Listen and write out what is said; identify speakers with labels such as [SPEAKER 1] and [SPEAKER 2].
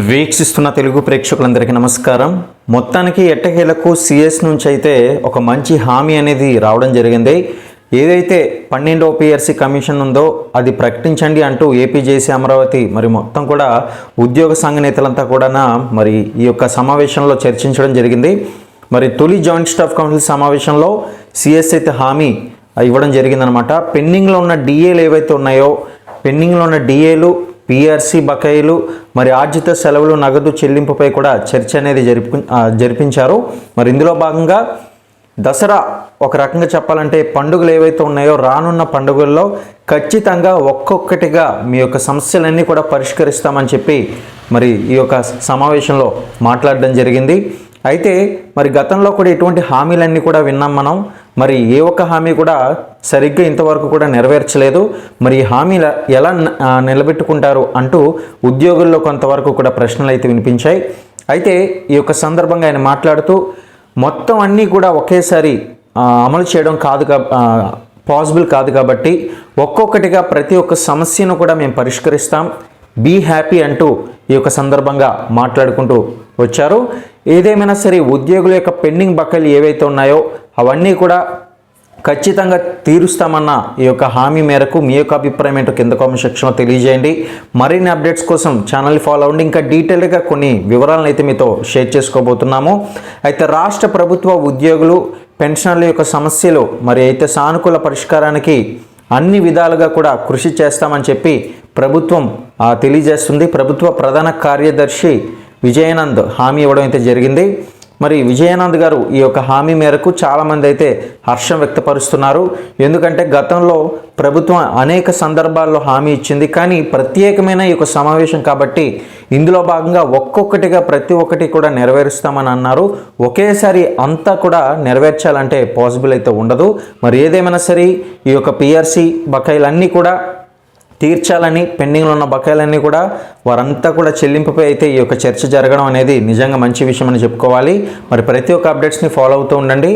[SPEAKER 1] వీక్షిస్తున్న తెలుగు ప్రేక్షకులందరికీ నమస్కారం. మొత్తానికి ఎట్టకేలకు సిఎస్ నుంచి అయితే ఒక మంచి హామీ అనేది రావడం జరిగింది. ఏదైతే పన్నెండవ పిఆర్సీ కమిషన్ ఉందో అది ప్రకటించండి అంటూ ఏపీజేసీ అమరావతి మరి మొత్తం కూడా ఉద్యోగ సంఘ నేతలంతా కూడా మరి ఈ యొక్క సమావేశంలో చర్చించడం జరిగింది. మరి తొలి జాయింట్ స్టాఫ్ కౌన్సిల్ సమావేశంలో సిఎస్ అయితే హామీ ఇవ్వడం జరిగిందనమాట. పెండింగ్లో ఉన్న డిఏలు ఏవైతే ఉన్నాయో పెండింగ్లో ఉన్న డిఏలు పిఆర్సీ బకాయిలు మరి ఆర్జిత సెలవులు నగదు చెల్లింపుపై కూడా చర్చ అనేది జరిపి జరిపించారు. మరి ఇందులో భాగంగా దసరా ఒక రకంగా చెప్పాలంటే పండుగలు ఏవైతే ఉన్నాయో రానున్న పండుగల్లో ఖచ్చితంగా ఒక్కొక్కటిగా మీ యొక్క సమస్యలన్నీ కూడా పరిష్కరిస్తామని చెప్పి మరి ఈ యొక్క సమావేశంలో మాట్లాడడం జరిగింది. అయితే మరి గతంలో కూడా ఇటువంటి హామీలన్నీ కూడా విన్నాం మనం. మరి ఏ ఒక్క హామీ కూడా సరిగ్గా ఇంతవరకు కూడా నెరవేర్చలేదు. మరి హామీల ఎలా నిలబెట్టుకుంటారు అంటూ ఉద్యోగుల్లో కొంతవరకు కూడా ప్రశ్నలు అయితే వినిపించాయి. అయితే ఈ యొక్క సందర్భంగా ఆయన మాట్లాడుతూ మొత్తం అన్నీ కూడా ఒకేసారి అమలు చేయడం కాదు కా పాసిబుల్ కాదు కాబట్టి ఒక్కొక్కటిగా ప్రతి ఒక్క సమస్యను కూడా మేము పరిష్కరిస్తాం. బీ హ్యాపీ అంటూ ఈ యొక్క సందర్భంగా మాట్లాడుకుంటూ వచ్చారు. ఏదేమైనా సరే ఉద్యోగుల యొక్క పెండింగ్ బకాయిలు ఏవైతే ఉన్నాయో అవన్నీ కూడా ఖచ్చితంగా తీరుస్తామన్న ఈ యొక్క హామీ మేరకు మీ యొక్క అభిప్రాయం ఏంటో కింద కామెంట్ సెక్షన్లో తెలియజేయండి. మరిన్ని అప్డేట్స్ కోసం ఛానల్ని ఫాలో అవ్వండి. ఇంకా డీటెయిల్గా కొన్ని వివరాలను అయితే మీతో షేర్ చేసుకోబోతున్నాము. అయితే రాష్ట్ర ప్రభుత్వ ఉద్యోగులు పెన్షనర్ల యొక్క సమస్యలు మరి అయితే సానుకూల పరిష్కారానికి అన్ని విధాలుగా కూడా కృషి చేస్తామని చెప్పి ప్రభుత్వం తెలియజేస్తుంది. ప్రభుత్వ ప్రధాన కార్యదర్శి విజయానంద్ హామీ ఇవ్వడం అయితే జరిగింది. మరి విజయానంద్ గారు ఈ యొక్క హామీ మేరకు చాలామంది అయితే హర్షం వ్యక్తపరుస్తున్నారు. ఎందుకంటే గతంలో ప్రభుత్వం అనేక సందర్భాల్లో హామీ ఇచ్చింది. కానీ ప్రత్యేకమైన ఈ యొక్క సమావేశం కాబట్టి ఇందులో భాగంగా ఒక్కొక్కటిగా ప్రతి ఒక్కటి కూడా నెరవేరుస్తామని అన్నారు. ఒకేసారి అంతా కూడా నెరవేర్చాలంటే పాసిబుల్ అయితే ఉండదు. మరి ఏదేమైనా సరే ఈ యొక్క పిఆర్సీ బకాయిలన్నీ కూడా తీర్చాలని పెండింగ్లో ఉన్న బకాయిలన్నీ కూడా వారంతా కూడా చెల్లింపుపై అయితే ఈ యొక్క చర్చ జరగడం అనేది నిజంగా మంచి విషయం అని చెప్పుకోవాలి. మరి ప్రతి ఒక్క అప్డేట్స్ని ఫాలో అవుతూ ఉండండి.